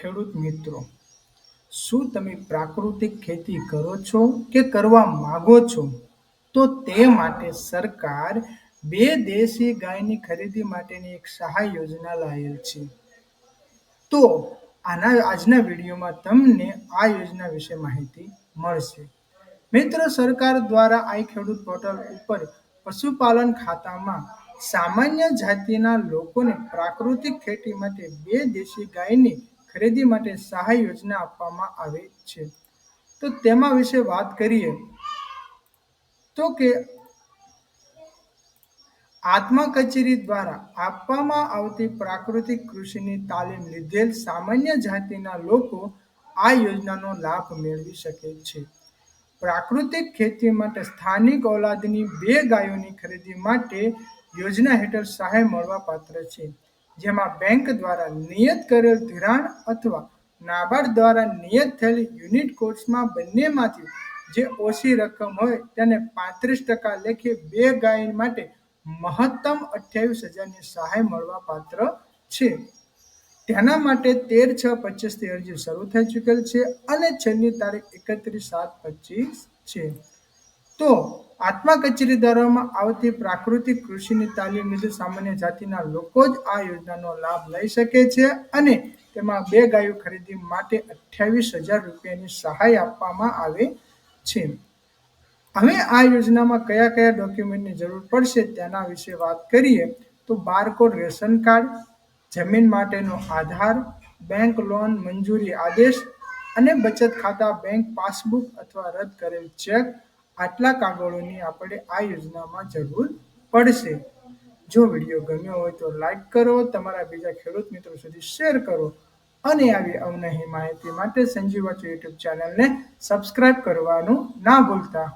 ખેડૂત મિત્રો, શું તમે પ્રાકૃતિક ખેતી કરો છો કે કરવા માગો છો? તો તે માટે સરકાર બે દેશી ગાયની ખરીદી માટેની એક સહાય યોજના લાવેલ છે. તો આના, આજના વિડીયોમાં તમને આ યોજના વિશે માહિતી મળશે. મિત્રો, સરકાર દ્વારા આ ખેડૂત પોર્ટલ ઉપર પશુપાલન ખાતામાં સામાન્ય જાતિના લોકોને પ્રાકૃતિક ખેતી માટે બે દેશી ગાયની ખરીદી માટે સહાય યોજના આપવામાં આવે છે. તો તેમાં વિશે વાત કરીએ તો કે આત્મા કચેરી દ્વારા આપવામાં આવતી પ્રાકૃતિક કૃષિની તાલીમ લીધેલ સામાન્ય જાતિના લોકો આ યોજનાનો લાભ મેળવી શકે છે. પ્રાકૃતિક ખેતી માટે સ્થાનિક ઓલાદની બે ગાયોની ખરીદી માટે યોજના હેઠળ સહાય મળવા પાત્ર છે. જેમાં બેંક દ્વારા નિયત કરેલ ધિરાણ અથવા નાબાર્ડ દ્વારા નિયત થયેલી યુનિટ કોર્સમાં બંનેમાંથી જે ઓછી રકમ હોય તેને પાંત્રીસ ટકા લેખે બે ગાયન માટે મહત્તમ અઠ્યાવીસ હજારની સહાય મળવા પાત્ર છે. તેના માટે તેર છ પચીસથી અરજી શરૂ થઈ ચૂકેલ છે અને છેલ્લી તારીખ એકત્રીસ સાત પચીસ છે. તો આત્મા કચેરી દ્વારામાં આવતી પ્રાકૃતિક કૃષિની તાલીમ લીધેલ સામાન્ય જાતિના લોકો જ આ યોજનાનો લાભ લઈ શકે છે અને તેમાં બે ગાયો ખરીદી માટે અઠ્યાવીસ હજાર રૂપિયાની સહાય આપવામાં આવે છે. હવે આ યોજનામાં કયા કયા ડોક્યુમેન્ટની જરૂર પડશે તેના વિશે વાત કરીએ તો બારકોડ રેશન કાર્ડ, જમીન માટેનો આધાર, બેંક લોન મંજૂરી આદેશ અને બચત ખાતા, બેંક પાસબુક અથવા રદ કરેલ ચેક આટલા કાગળોની આપણે આ યોજનામાં જરૂર પડશે. જો વીડિયો ગમ્યો હોય તો લાઈક કરો, તમારા બીજા ખેડૂત મિત્રો સુધી શેર કરો અને આવી અવનહી માહિતી માટે સંજીવ યુટ્યુબ ચેનલને સબસ્ક્રાઇબ કરવાનું ના ભૂલતા.